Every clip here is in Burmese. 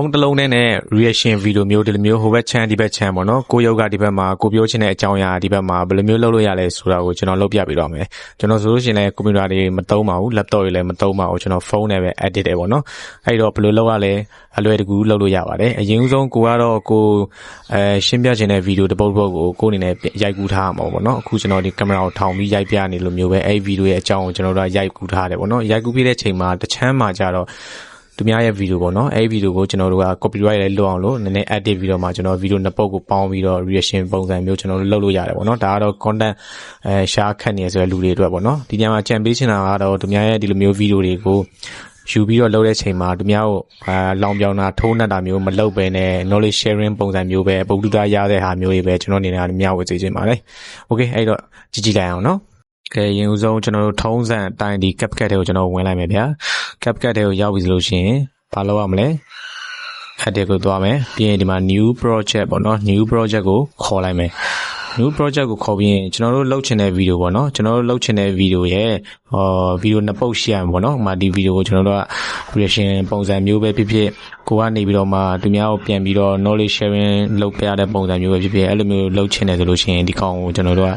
ုန်းတစ်လုံးနဲ့နဲ့ reaction video မျိုးဒီလိုမျိုးဟိုဘက် channel ဒီဘက် channel ပေါ့နော်ကိုရုပ်ကဒီဘက်မှာကိုပြောချင်တဲ့အကြောင်းအရာဒီဘက်မှာဘယ်လိုမျိုးလုပ်လို့ရလဲဆိုတာကိုကျွန်တော်လုပ်ပြပေးတော့မယ်ကျွန်တော်ဆိုလို့ရှိရင်လည်းကွန်ပျူတာတွေမသုံးပါဘူး laptop တွေလည်းမသုံးပါဘူးကျွန်တော်ဖုန်းနဲ့ပဲ edit တယ်ပေါ့နော်အဲ့တော့ဘယ်လိုလုပ်ရလဲအလွယ်တကူလုပ်လို့ရပါတယ်အရင်ဆုံးကိုကတော့ကိုအဲရှင်းပြချင်တဲ့ video တစ်ပုဒ်ပုဒ်ကိုကိုအနေနဲ့ရိုက်ကူးထားမှာပေါ့နော်အခုကျွန်တော်ဒီကင်မရာကိုထောင်ပြီးရိုက်ပြနေလို့မျိုးပဲအဲ့ video ရဲ့အကြောင်းကိုကျွန်တော်တို့ကရိုက်ကူးထားတယ်ပေါ့နော်ရိုက်ကူးပြတဲ့ချိန်မှာတစ်ချမ်းမှာကြတော့ သူများရဲ့ video ပေါ့နော်အဲ့ဒီ video ကိုကျွန်တော်တို့က copyright လည်းလွတ်အောင်လို့နည်းနည်း edit ပြီးတော့မှကျွန်တော် video နှစ်ပုတ်ကိုပေါင်းပြီးတော့ reaction ပုံစံမျိုးကျွန်တော်တို့လုပ်လို့ရတယ်ပေါ့နော်ဒါကတော့ content အဲ share ခတ်နေဆိုတဲ့လူတွေအတွက်ပေါ့နော်ဒီညမှာကြံပေးချင်တာကတော့သူများရဲ့ဒီလိုမျိုး video တွေကိုယူပြီးတော့လုပ်တဲ့ချိန်မှာသူများကိုအာလောင်ပြောင်တာထိုးနှက်တာမျိုးမလုပ်ဘဲနဲ့ knowledge sharing ပုံစံမျိုးပဲပုဂ္ဂလိကရတဲ့ဟာမျိုးတွေပဲကျွန်တော်အနေနဲ့မျှဝေစေချင်ပါတယ်။ Okay အဲ့တော့ကြည့်ကြည့်လိုက်အောင်နော်။ကဲရင်ဦးဆုံးကျွန်တော်တို့ထုံးစံအတိုင်းဒီ CapCut တွေကိုကျွန်တော်ဝင်လိုက်မယ်ဗျာ။ CapCut တွေကိုရောက်ပြီဆိုလို့ရှိရင်ဘာလုပ်ရမလဲ။ edit ကိုသွားမယ်။ပြီးရင်ဒီမှာ new project ပေါ့နော် new project ကိုခေါ်လိုက်မယ်။ new project ကိုခေါ်ပြီးရင်ကျွန်တော်တို့လုပ်ချင်တဲ့ video ပေါ့နော်ကျွန်တော်တို့လုပ်ချင်တဲ့ video ရဲ့ဟော video နှစ်ပုတ်ရှိရမှာပေါ့နော်။ဥပမာဒီ video ကိုကျွန်တော်တို့က reaction ပုံစံမျိုးပဲဖြစ်ဖြစ်ကိုကနေပြီးတော့မှသူများကိုပြန်ပြီးတော့ knowledge sharing လုပ်ပြတဲ့ပုံစံမျိုးပဲဖြစ်ဖြစ်အဲ့လိုမျိုးလုပ်ချင်တယ်ဆိုလို့ရှိရင်ဒီကောင်ကိုကျွန်တော်တို့က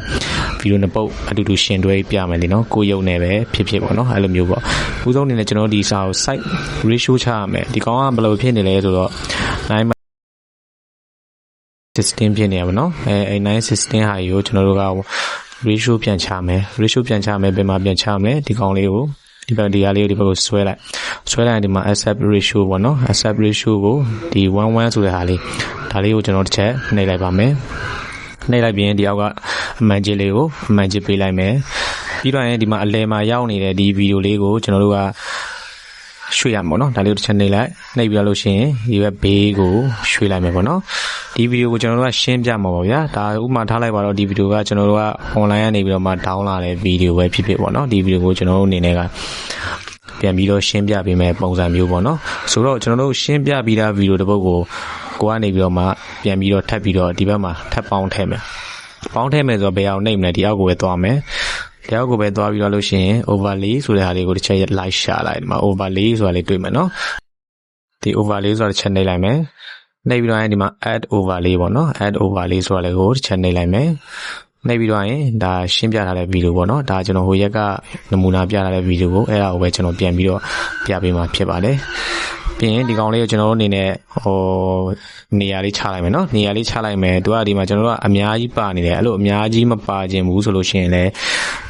video နှစ်ပုတ်အတူတူရှင်တွဲပြမယ်လीနော်ကိုရုပ်နဲ့ပဲဖြစ်ဖြစ်ပေါ့နော်အဲ့လိုမျိုးပေါ့ဥဆုံးအနေနဲ့ကျွန်တော်တို့ဒီစာကို site ratio ချရမယ်ဒီကောင်ကဘယ်လိုဖြစ်နေလဲဆိုတော့9 16ဖြစ်နေရပါတော့အဲအဲ9 16ဟာကြီးကိုကျွန်တော်တို့က ratio ပြန်ချမယ် ratio ပြန်ချမယ်ဘယ်မှာပြန်ချမလဲဒီကောင်လေးကိုဒီဘက်ဒီဟာလေးကိုဒီဘက်ကိုဆွဲလိုက်ဆွဲလိုက်ရင်ဒီမှာ accept ratio ပေါ့နော် accept ratio ကိုဒီ11ဆိုတဲ့ဟာလေးဒါလေးကိုကျွန်တော်တစ်ချက်နှိပ်လိုက်ပါမယ်နှိပ်လိုက်ပြီးရင်ဒီအောက်ကအမှန်ကြီးလေးကိုအမှန်ကြီးပေးလိုက်မယ်ပြီးတော့ရင်ဒီမှာအလယ်မှာရောက်နေတဲ့ဒီဗီဒီယိုလေးကိုကျွန်တော်တို့က ရွှေ့ရမှာပေါ့နော်ဒါလေးကိုတစ်ချက်နှိပ်လိုက်နှိပ်ပြီးလို့ရှိရင်ဒီဘက်ဘေးကိုရွှေ့လိုက်မယ်ပေါ့နော်ဒီဗီဒီယိုကိုကျွန်တော်တို့ကရှင်းပြမှာပါဗျာဒါဥပမာထားလိုက်ပါတော့ဒီဗီဒီယိုကကျွန်တော်တို့က online ကနေပြီးတော့မှ down လာတဲ့ဗီဒီယိုပဲဖြစ်ဖြစ်ပေါ့နော်ဒီဗီဒီယိုကိုကျွန်တော်တို့အနေနဲ့ကပြန်ပြီးတော့ရှင်းပြပေးမယ်ပုံစံမျိုးပေါ့နော်ဆိုတော့ကျွန်တော်တို့ရှင်းပြပြီးသားဗီဒီယိုတစ်ပုဒ်ကိုကိုကနေပြီးတော့မှပြန်ပြီးတော့ထပ်ပြီးတော့ဒီဘက်မှာထပ်ပေါင်းထည့်မယ်ပေါင်းထည့်မယ်ဆိုတော့ဘယ်အောင်နှိပ်မလဲဒီအောက်ကိုပဲသွားမယ် တယောက်ကိုပဲသွားပြီးတော့လို့ရှိရင် overlay ဆိုတဲ့ဟာလေးကိုတစ်ချက် like ရှာလိုက်ဒီမှာ overlay ဆိုတာလေးတွေ့မယ်နော်ဒီ overlay ဆိုတာတစ်ချက်နှိပ်လိုက်မယ်နှိပ်ပြီးတော့ရင်ဒီမှာ add overlay ပေါ့နော် add overlay ဆိုတာလေးကိုတစ်ချက်နှိပ်လိုက်မယ် နှိပ်ပြီးတော့ရင်ဒါရှင်းပြထားတဲ့ဗီဒီယိုပေါ့နော်ဒါကျွန်တော်ဟိုရက်ကနမူနာပြထားတဲ့ဗီဒီယိုကိုအဲ့ဒါကိုပဲကျွန်တော်ပြန်ပြီးတော့ပြပေးမှာဖြစ်ပါတယ်ပြီးရင်ဒီကောင်လေးကိုကျွန်တော်တို့အနေနဲ့ဟိုနေရာလေးချလိုက်မယ်နော်နေရာလေးချလိုက်မယ်သူကဒီမှာကျွန်တော်တို့ကအများကြီးပါနေတယ်အဲ့လိုအများကြီးမပါခြင်းဘူးဆိုလို့ရှိရင်လည်း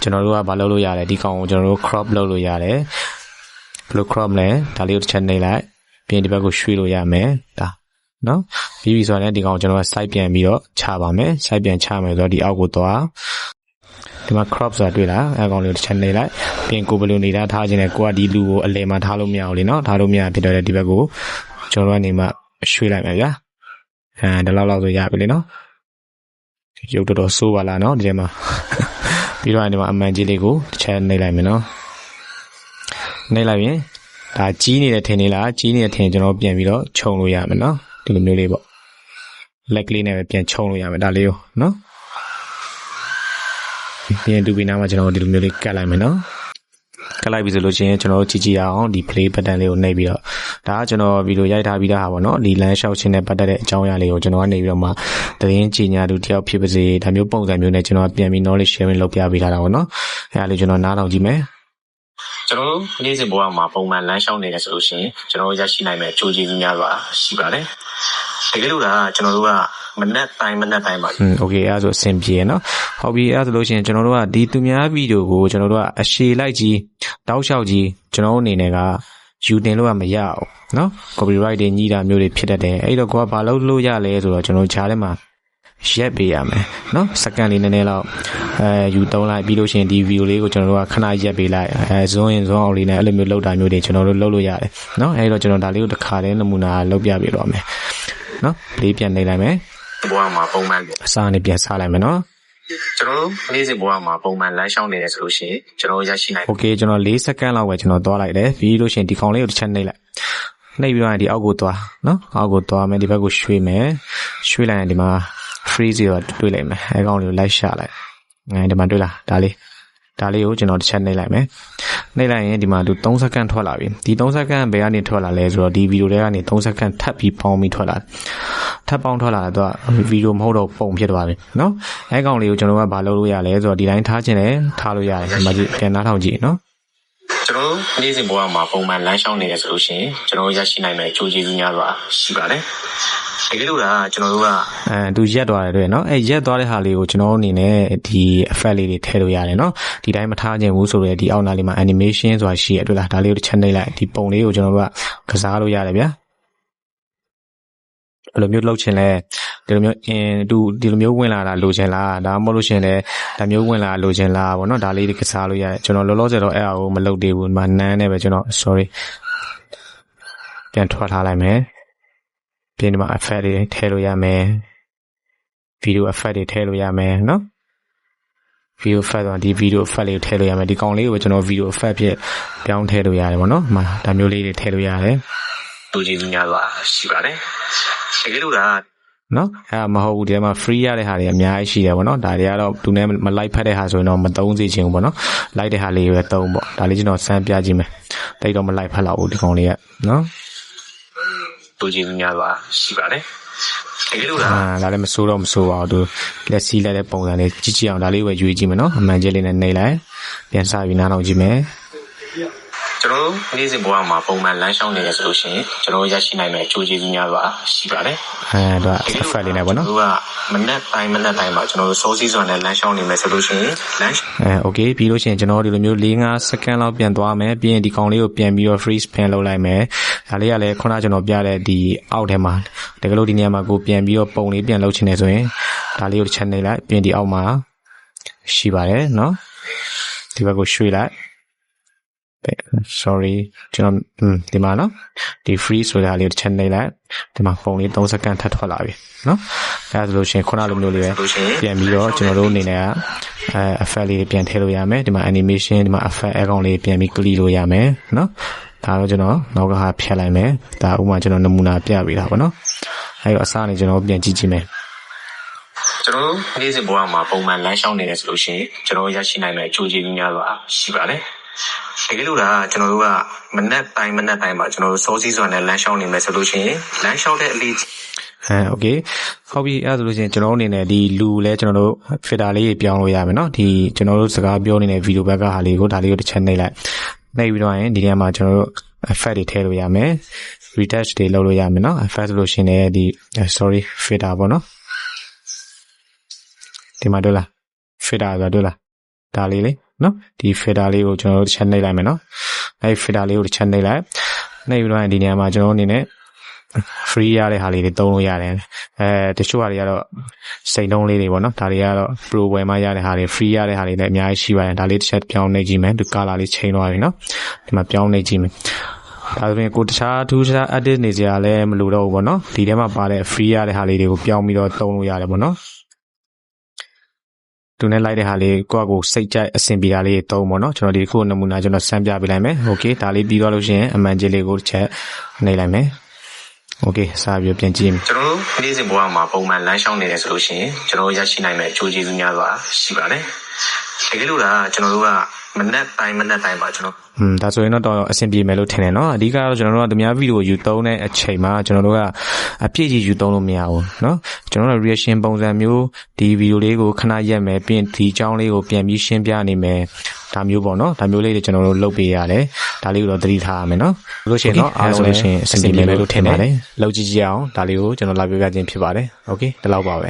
ကျွန်တော်တို့ကမလုပ်လို့ရတယ်ဒီကောင်ကိုကျွန်တော်တို့ crop လုပ်လို့ရတယ်ဘယ်လို crop လဲဒါလေးကိုတစ်ချက်နှိပ်လိုက်ပြီးရင်ဒီဘက်ကိုရွှေ့လို့ရမယ်ဒါ နော်ပြီးပြီဆိုတော့ဒီကောင်ကျွန်တော်က site ပြန်ပြီးတော့ချပါမယ် site ပြန်ချမယ်ဆိုတော့ဒီအောက်ကိုသွားဒီမှာ crop ဆိုတာတွေ့လားအဲကောင်လေးတစ်ချက်နှိပ်လိုက်ပြင်ကိုဘယ်လိုနေတာထားခြင်းလဲကိုကဒီလူကိုအလယ်မှာထားလို့မရဘူးလေနော်ထားလို့မရဖြစ်တော့ဒီဘက်ကိုကျွန်တော်ကနေမှရွှေ့လိုက်မယ်ဗျာအဲဒီလောက်လောက်ဆိုရပြီလေနော်ရုပ်တော်တော်ဆိုးပါလားနော်ဒီထဲမှာပြီးတော့ဒီမှာအမှန်ကြီးလေးကိုတစ်ချက်နှိပ်လိုက်မယ်နော်နှိပ်လိုက်ရင်ဒါကြီးနေတဲ့ထင်နေလားကြီးနေတဲ့ထင်ကျွန်တော်ပြန်ပြီးတော့ခြုံလို့ရမယ်နော် ဒီလိုမျိုးလေးပေါ့လက်ကလေးနဲ့ပဲပြန်ခြုံလို့ရမယ်ဒါလေးကိုနော်ပြန်တူပြီးနားမှာကျွန်တော်ဒီလိုမျိုးလေးကတ်လိုက်မယ်နော်ကတ်လိုက်ပြီဆိုလို့ရှိရင်ကျွန်တော်တို့ကြည့်ကြည့်အောင်ဒီ play button လေးကိုနှိပ်ပြီးတော့ဒါကကျွန်တော်ဗီဒီယိုရိုက်ထားပြီးသားဟာပေါ့နော်ဒီ land shot ချင်းနဲ့ပတ်သက်တဲ့အကြောင်းအရာလေးကိုကျွန်တော်ကနေပြီးတော့မှသတင်းကြီးညာသူတယောက်ဖြစ်ပါစေဒါမျိုးပုံစံမျိုးနဲ့ကျွန်တော်ပြန်ပြီး knowledge sharing လုပ်ပြပေးထားတာပေါ့နော်အဲဒါလေးကျွန်တော်နားထောင်ကြည့်မယ် ကျွန်တော်တို့နေ့စဉ်ဘဝမှာပုံမှန်လမ်းလျှောက်နေတယ်ဆိုလို့ရှိရင်ကျွန်တော်တို့ရရှိနိုင်မယ့်အကျိုးကျေးဇူးများစွာရှိပါတယ်တကယ်လို့ဒါကျွန်တော်တို့ကမနက်တိုင်းမနက်တိုင်းပါอืมโอเคအဲ့ဒါဆိုအဆင်ပြေရနော်ဟုတ်ပြီအဲ့ဒါဆိုလို့ရှိရင်ကျွန်တော်တို့ကဒီသူများဗီဒီယိုကိုကျွန်တော်တို့ကအရှည်လိုက်ကြီးတောက်လျှောက်ကြီးကျွန်တော်တို့အနေနဲ့ကယူတင်လို့ကမရအောင်နော် copyright တွေညှိတာမျိုးတွေဖြစ်တတ်တယ်အဲ့တော့ကိုကဘာလုပ်လို့ရလဲဆိုတော့ကျွန်တော်ဂျားထဲမှာ ရက်ပေးရမယ်နော်စက္ကန့်လေးနည်းနည်းတော့အဲယူသုံးလိုက်ပြီးလို့ရှိရင်ဒီဗီဒီယိုလေးကိုကျွန်တော်တို့ကခဏရက်ပေးလိုက်အဲဇွန်းရင်ဇွန်းအောင်လေးနဲ့အဲ့လိုမျိုးလောက်တာမျိုးတွေကျွန်တော်တို့လုပ်လို့ရတယ်နော်အဲဒီတော့ကျွန်တော်ဒါလေးကိုတစ်ခါတည်းနမူနာလောက်ပြပေးတော့မယ်နော်လေးပြန်နေလိုက်မယ်ဘဝမှာပုံမှန်အစားနဲ့ပြန်စားလိုက်မယ်နော်ကျွန်တော်တို့နေ့စဉ်ဘဝမှာပုံမှန်လမ်းလျှောက်နေတယ်ဆိုလို့ရှိရင်ကျွန်တော်ရရှိနိုင် Okay ကျွန်တော်၄စက္ကန့်လောက်ပဲကျွန်တော်သွားလိုက်တယ်ပြီးလို့ရှိရင်ဒီခေါင်းလေးကိုတစ်ချက်နှိပ်လိုက်နှိပ်ပြီးတော့ဒီအောက်ကိုသွားနော်အောက်ကိုသွားမယ်ဒီဘက်ကိုရွှေ့မယ်ရွှေ့လိုက်ရင်ဒီမှာ free စီတော့တွေ့လိုက်မယ်အဲကောင်လေးကိုလိုက်ရှာလိုက်ငါဒီမှာတွေ့လားဒါလေးဒါလေးကိုကျွန်တော်တစ်ချက်နှိပ်လိုက်မယ်နှိပ်လိုက်ရင်ဒီမှာသူ3စက္ကန့်ထွက်လာပြီဒီ3စက္ကန့်ဘယ်ကနေထွက်လာလဲဆိုတော့ဒီဗီဒီယိုထဲကနေ3စက္ကန့်ထပ်ပြီးပေါင်းပြီးထွက်လာထပ်ပေါင်းထွက်လာတော့ဗီဒီယိုမဟုတ်တော့ပုံဖြစ်သွားပြီနော်အဲကောင်လေးကိုကျွန်တော်ကဘာလုပ်လို့ရလဲဆိုတော့ဒီတိုင်းထားခြင်းနဲ့ထားလို့ရတယ်ဒီမှာကြည့်ပြန်နားထောင်ကြည့်နော် ကျွန်တော်တို့နေ့စဉ်ဘဝမှာပုံမှန်လမ်းလျှောက်နေရဆိုလို့ရှိရင်ကျွန်တော်တို့ရရှိနိုင်မယ့်အကျိုးကျေးဇူးများစွာရှိပါတယ်။တကယ်လို့ဒါကကျွန်တော်တို့ကအဲသူရက်သွားတယ်တွေ့နော်အဲရက်သွားတဲ့ဟာလေးကိုကျွန်တော်တို့အနေနဲ့ဒီ effect လေးတွေထည့်လို့ရတယ်နော်ဒီတိုင်းမထားခြင်းဘူးဆိုတော့ဒီအောက်နားလေးမှာ animation ဆိုတာရှိရတွေ့လားဒါလေးကိုတစ်ချက်နှိပ်လိုက်ဒီပုံလေးကိုကျွန်တော်တို့ကကစားလို့ရတယ်ဗျာ ဘယ်လိုမျိုးလှုပ်ချင်လဲဒီလိုမျိုးအင်းသူဒီလိုမျိုးဝင်လာတာလိုချင်လားဒါမှမဟုတ်လို့ရှရင်လဲဒါမျိုးဝင်လာလိုချင်လားဗောနော်ဒါလေးတွေကစားလို့ရတယ်ကျွန်တော်လောလောဆယ်တော့အဲ့အကိုမလုပ်သေးဘူးဒီမှာနန်းနဲ့ပဲကျွန်တော် sorry ပြန်ထွက်ထားလိုက်မယ်ပြင်ဒီမှာ effect တွေထည့်လို့ရမယ် video effect တွေထည့်လို့ရမယ်နော် video effect ဆိုတော့ဒီ video effect လေးကိုထည့်လို့ရမယ်ဒီကောင်လေးကိုကျွန်တော် video effect ဖြစ်ပြောင်းထည့်လို့ရတယ်ဗောနော်ဒီမှာဒါမျိုးလေးတွေထည့်လို့ရတယ် အကျိုးကျေးဇူးများစွာရှိပါတယ်။တကယ်လို့ဒါကနော်အဲ့ဒါမဟုတ်ဘူးဒီထဲမှာ free ရတဲ့ဟာတွေအများကြီးရှိတယ်ဗောနော်ဒါတွေကတော့သူနဲ့မ like ဖတ်တဲ့ဟာဆိုရင်တော့မသုံးစေချင်ဘူးဗောနော် like တဲ့ဟာလေးပဲသုံးဗောဒါလေးကျွန်တော်စမ်းပြကြည့်မယ်တိတ်တော့မ like ဖတ်တော့ဘူးဒီကောင်လေးကနော်အကျိုးကျေးဇူးများစွာရှိပါတယ်။တကယ်လို့ဒါကအာဒါလည်းမစိုးတော့မစိုးပါဘူးသူလက်စီးလိုက်တဲ့ပုံစံလေးကြည့်ကြည့်အောင်ဒါလေးပဲယူကြည့်မယ်နော်အမှန်ကျလေးနဲ့နှိပ်လိုက်ပြန်စပြီးနားထောင်ကြည့်မယ် ကျွန်တော်တို့နေ့စဉ်ဘဝမှာပုံမှန်လမ်းလျှောက်နေရဆိုလို့ရှိရင်ကျွန်တော်တို့ရရှိနိုင်မယ့်အကျိုးကျေးဇူးများစွာရှိပါတယ်။ အဲဒါ effect လေးနဲ့ဗောနော် တို့ကမနက်တိုင်းမနက်တိုင်းမှာကျွန်တော်တို့စိုးစည်းစွာနဲ့လမ်းလျှောက်နေမယ်ဆိုလို့ရှိရင်လမ်း အဲ okay ပြီးလို့ရှိရင်ကျွန်တော်ဒီလိုမျိုး၄၅စက္ကန့်လောက်ပြန်သွားမယ်ပြီးရင်ဒီကောင်လေးကိုပြန်ပြီးတော့ freeze pan လုပ်လိုက်မယ်ဒါလေးကလည်းခုနကကျွန်တော်ပြတဲ့ဒီအောက်ထဲမှာတကယ်လို့ဒီနေရာမှာကိုပြန်ပြီးတော့ပုံလေးပြန်လုပ်ချင်တယ်ဆိုရင်ဒါလေးကိုတစ်ချက်နှိပ်လိုက်ပြီးရင်ဒီအောက်မှာရှိပါတယ်เนาะဒီဘက်ကိုရွှေ့လိုက် sorry ကျွန်တော်ဒီမှာနော်ဒီ free ဆိုတာလေးတစ်ချက်နှိပ်လိုက်ဒီမှာပုံလေး3စက္ကန့်ထပ်ထွက်လာပြီနော်ဒါဆိုလို့ရှိရင်ခုနလိုမျိုးလေးပဲပြန်ပြီးတော့ကျွန်တော်တို့အနေနဲ့အဲ effect လေးပြန်ထည့်လို့ရမယ်ဒီမှာ animation ဒီမှာ effect icon လေးပြန်ပြီး click လို့ရမယ်နော်ဒါတော့ကျွန်တော်နောက်ကဟာဖြတ်လိုက်မယ်ဒါဥမာကျွန်တော်နမူနာပြပေးတာပေါ့နော်အဲတော့အစအနေကျွန်တော်ပြန်ကြည့်ကြည့်မယ်ကျွန်တော်တို့နေ့စဉ်ဘဝမှာပုံမှန်လမ်းလျှောက်နေတယ်ဆိုလို့ရှိရင်ကျွန်တော်ရရှိနိုင်တဲ့ကြိုးကျေးများစွာရှိပါတယ် တကယ်လို့ဒါကကျွန်တော်တို့ကမနက်တိုင်းမနက်တိုင်းမှာကျွန်တော်တို့စိုးစည်းစွာနဲ့လမ်းလျှောက်နေမယ်ဆိုလို့ရှိရင်လမ်းလျှောက်တဲ့အလေး ဟမ်โอเคဟုတ်ပြီအဲဒါဆိုလို့ရှိရင်ကျွန်တော်တို့အနေနဲ့ဒီလူလဲကျွန်တော်တို့ filter လေးတွေပြောင်းလို့ရမယ်เนาะဒီကျွန်တော်တို့စကားပြောနေတဲ့ video ဘက်ကဟာလေးကိုဒါလေးကိုတစ်ချက်နှိပ်လိုက်နှိပ်ပြီးတော့ရင်ဒီနေရာမှာကျွန်တော်တို့ effect တွေထည့်လို့ရမယ် retouch တွေလုပ်လို့ရမယ်เนาะ effect ဆိုလို့ရှိရင်လည်းဒီ sorry filter ပေါ့เนาะ ဒီမှာတွေ့လား fader ဆိုတာတွေ့လားဒါလေးလေ နော်ဒီ fader လေးကိုကျွန်တော်တို့တစ်ချက်နှိပ်လိုက်မယ်နော်အဲဒီ fader လေးကိုတစ်ချက်နှိပ်လိုက်နှိပ်ပြီးတော့ဒီနေရာမှာကျွန်တော်တို့အနေနဲ့ free ရတဲ့ဟာလေးတွေသုံးလို့ရတယ်အဲတချို့ဟာတွေကတော့စိန်တုံးလေးတွေပေါ့နော်ဒါတွေကတော့ pro ဝယ်မှရတဲ့ဟာတွေ free ရတဲ့ဟာတွေလည်းအများကြီးရှိပါတယ်ဒါလေးတစ်ချက်ပြောင်းနှိပ်ကြည့်မယ်ဒီ color လေးချိန်သွားပြီနော်ဒီမှာပြောင်းနှိပ်ကြည့်မယ်ဒါဆိုရင်ကိုတခြားထူးခြား edit နေကြရလဲမလိုတော့ဘူးပေါ့နော်ဒီထဲမှာပါတဲ့ free ရတဲ့ဟာလေးတွေကိုပြောင်းပြီးတော့သုံးလို့ရတယ်ပေါ့နော် သူနဲ့လိုက်တဲ့ဟာလေးကိုယ့်အကိုစိတ်ကြိုက်အဆင်ပြေတာလေးတုံးပေါ့နော်ကျွန်တော်ဒီခုနမူနာကျွန်တော်စမ်းပြပေးလိုက်မယ်โอเคဒါလေးပြီးသွားလို့ရှိရင်အမှန်ကြီးလေးကိုတစ်ချက်နှိပ်လိုက်မယ်โอเคစပြီးပြန်ကြည့်မယ် ကျွန်တော်တို့နေ့စဉ်ဘဝမှာပုံမှန်လမ်းလျှောက်နေတယ်ဆိုလို့ရှိရင်ကျွန်တော်တို့ရရှိနိုင်မယ့်အကျိုးကျေးဇူးများစွာရှိပါတယ်။တကယ်လို့ဒါကကျွန်တော်တို့က မနက်တိုင်းမနက်တိုင်းမှာကျွန်တော် อืมဒါဆိုရင်တော့တော်တော်အဆင်ပြေမယ်လို့ထင်တယ်เนาะအဓိကတော့ကျွန်တော်တို့ကသူများဗီဒီယိုယူသုံးတဲ့အချိန်မှာကျွန်တော်တို့ကအပြည့်ကြီးယူသုံးလို့မရဘူးเนาะကျွန်တော်တို့ reaction ပုံစံမျိုးဒီဗီဒီယိုလေးကိုခဏရက်မယ်ပြီးရင်ဒီအကြောင်းလေးကိုပြန်ပြီးရှင်းပြနေမယ်ဒါမျိုးပေါ့เนาะဒါမျိုးလေးတွေကျွန်တော်တို့လုပ်ပေးရတယ်ဒါလေးကိုတော့သတိထားရမယ်เนาะလို့ရှိရင်တော့အားလုံးလို့ရှိရင်အဆင်ပြေမယ်လို့ထင်ပါတယ်လောက်ကြည့်ကြည့်အောင်ဒါလေးကိုကျွန်တော်လာပြပြခြင်းဖြစ်ပါတယ်โอเคဒီလောက်ပါပဲ